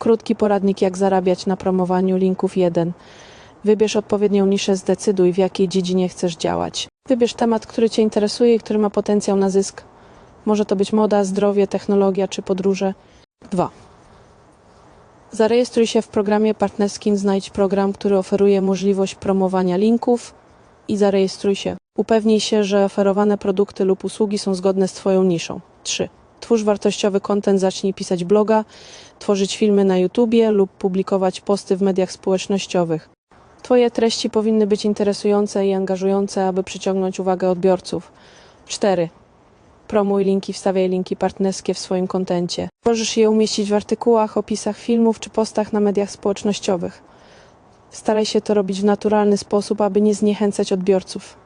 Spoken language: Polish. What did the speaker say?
Krótki poradnik jak zarabiać na promowaniu linków 1. Wybierz odpowiednią niszę, zdecyduj w jakiej dziedzinie chcesz działać. Wybierz temat, który Cię interesuje i który ma potencjał na zysk. Może to być moda, zdrowie, technologia czy podróże. 2. Zarejestruj się w programie partnerskim, znajdź program, który oferuje możliwość promowania linków i zarejestruj się. Upewnij się, że oferowane produkty lub usługi są zgodne z Twoją niszą. 3. Twórz wartościowy content, zacznij pisać bloga, tworzyć filmy na YouTubie lub publikować posty w mediach społecznościowych. Twoje treści powinny być interesujące i angażujące, aby przyciągnąć uwagę odbiorców. 4. Promuj linki, wstawiaj linki partnerskie w swoim kontencie. Możesz je umieścić w artykułach, opisach filmów czy postach na mediach społecznościowych. Staraj się to robić w naturalny sposób, aby nie zniechęcać odbiorców.